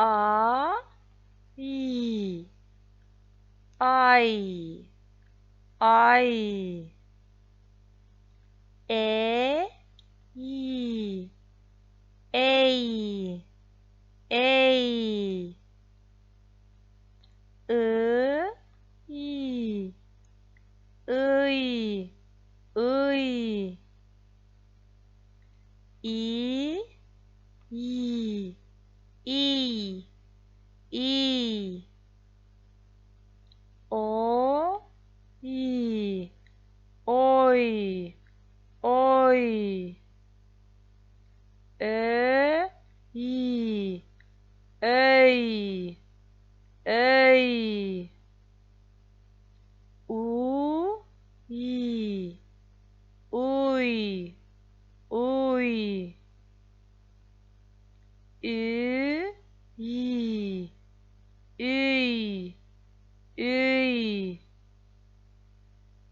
A y ay ay e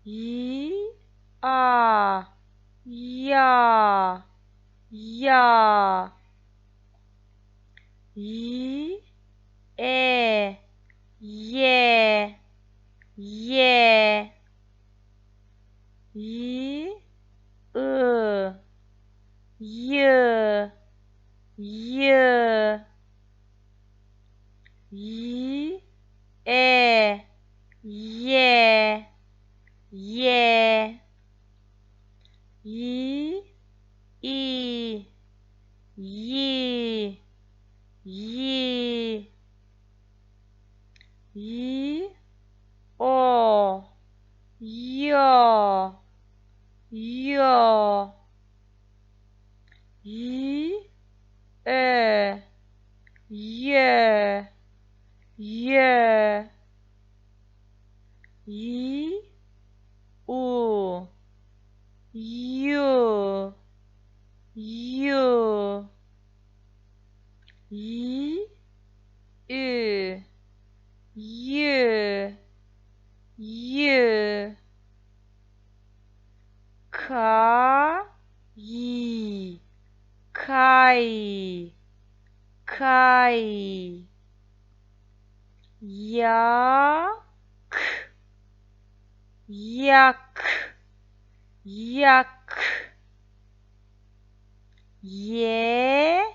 y a ya ya y e ye ye y ı yı yı y e ye ye. Y i. Yi. Yi. Y o. Yo. Yo. Y ö yö yö y yü yü ka yi kay kay yak yak yak yel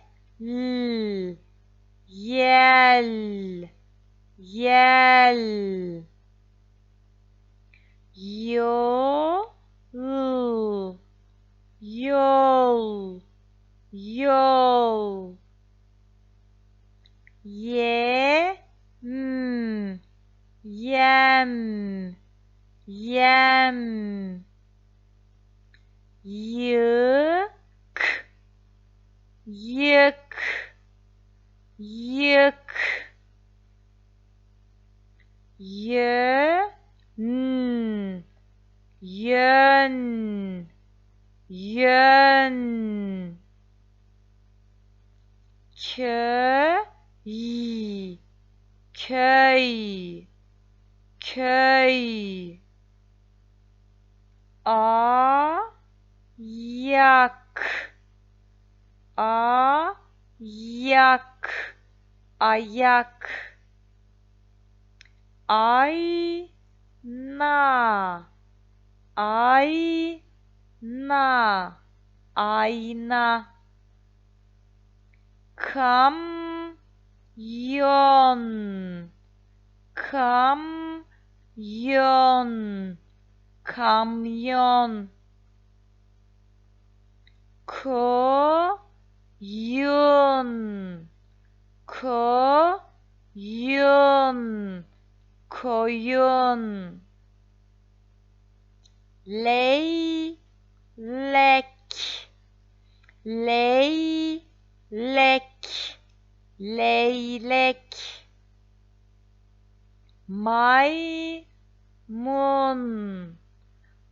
yel yel. Yol yol. Yol. Ye m yem. Yem. Yık. Yık. Yık yön yön yön köy köy köy ayak ayak ayak ayna ayna ayna kamyon kamyon kamyon koyun koyun. Leylek. Leylek. Leylek. Maymun.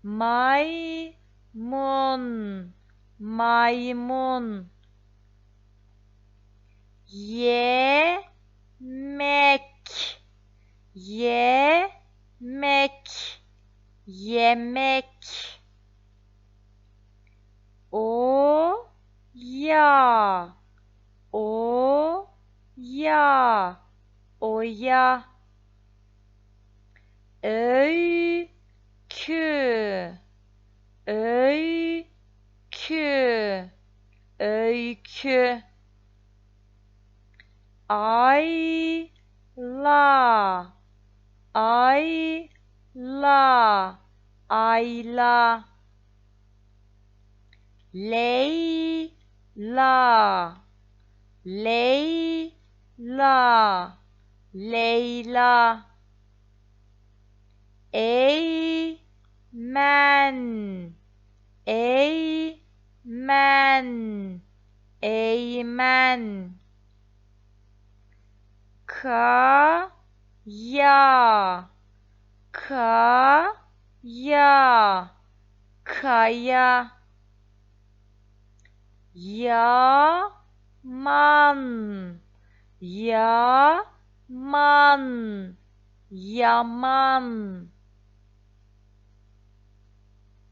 Maymun. Maymun. Yemek yemek. Yemek. Oya oya ya. Oya öykü. Öykü. Öykü. Ayla ayla. Ayla. Leyla. Leyla. Leyla. Eymen. Eymen. Eymen Kaya Kaya Kaya. Yaman. Yaman. Yaman